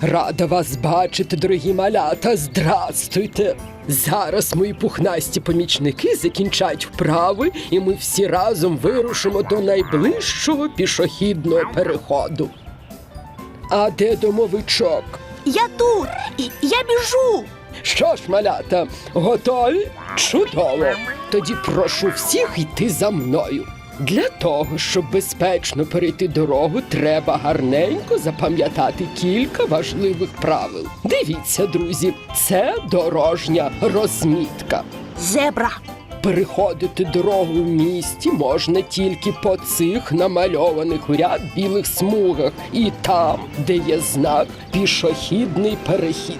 Рада вас бачити, дорогі малята. Здрастуйте. Зараз мої пухнасті помічники закінчать вправи, і ми всі разом вирушимо до найближчого пішохідного переходу. А де домовичок? Я тут! І я біжу! Що ж, малята, готові? Чудово! Тоді прошу всіх йти за мною. Для того, щоб безпечно перейти дорогу, треба гарненько запам'ятати кілька важливих правил. Дивіться, друзі, це дорожня розмітка. Зебра! Переходити дорогу в місті можна тільки по цих намальованих у ряд білих смугах і там, де є знак пішохідний перехід.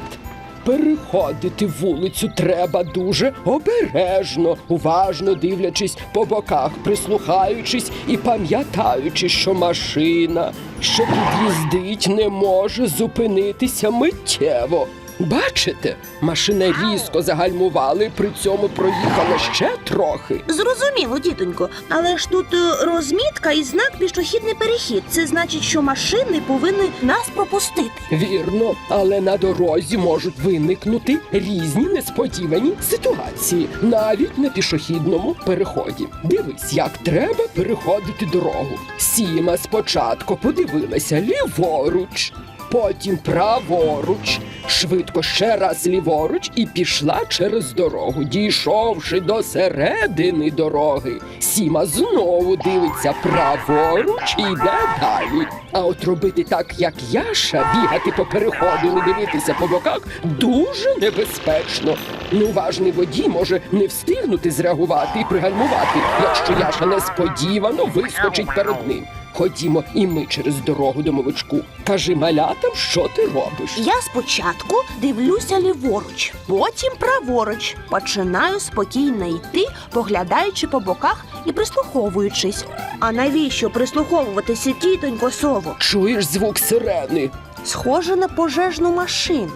Переходити вулицю треба дуже обережно, уважно дивлячись по боках, прислухаючись і пам'ятаючи, що машина, що під'їздить, не може зупинитися миттєво. Бачите, машина різко загальмувала і при цьому проїхала ще трохи. Зрозуміло, дітонько, але ж тут е, розмітка і знак пішохідний перехід. Це значить, що машини повинні нас пропустити. Вірно, але на дорозі можуть виникнути різні несподівані ситуації, навіть на пішохідному переході. Дивись, як треба переходити дорогу. Сіма спочатку подивилася ліворуч, потім праворуч, швидко ще раз ліворуч і пішла через дорогу. Дійшовши до середини дороги, Сіма знову дивиться праворуч і йде далі. А от робити так, як Яша, бігати по переходу, не дивитися по боках, дуже небезпечно. Неуважний водій може не встигнути зреагувати і пригальмувати, якщо Яша несподівано вискочить перед ним. Ходімо і ми через дорогу домовичку. Кажи малятам, що ти робиш. Я спочатку дивлюся ліворуч, потім праворуч. Починаю спокійно йти, поглядаючи по боках і прислуховуючись. А навіщо прислуховуватися, тітонько сово? Чуєш звук сирени? Схоже на пожежну машину.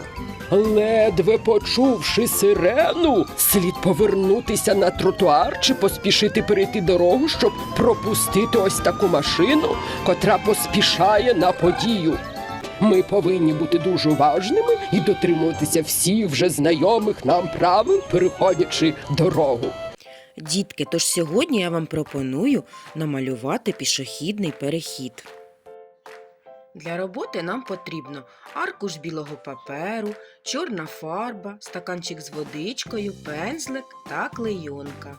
Ледве почувши сирену, слід повернутися на тротуар чи поспішити перейти дорогу, щоб пропустити ось таку машину, котра поспішає на подію. Ми повинні бути дуже уважними і дотримуватися всіх вже знайомих нам правил, переходячи дорогу. Дітки, тож сьогодні я вам пропоную намалювати пішохідний перехід. Для роботи нам потрібно аркуш білого паперу, чорна фарба, стаканчик з водичкою, пензлик та клейонка.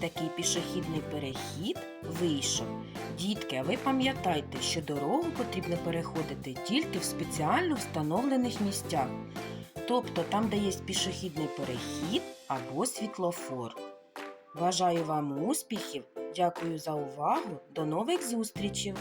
Такий пішохідний перехід вийшов. Дітки, а ви пам'ятайте, що дорогу потрібно переходити тільки в спеціально встановлених місцях. Тобто там, де є пішохідний перехід або світлофор. Бажаю вам успіхів! Дякую за увагу! До нових зустрічей!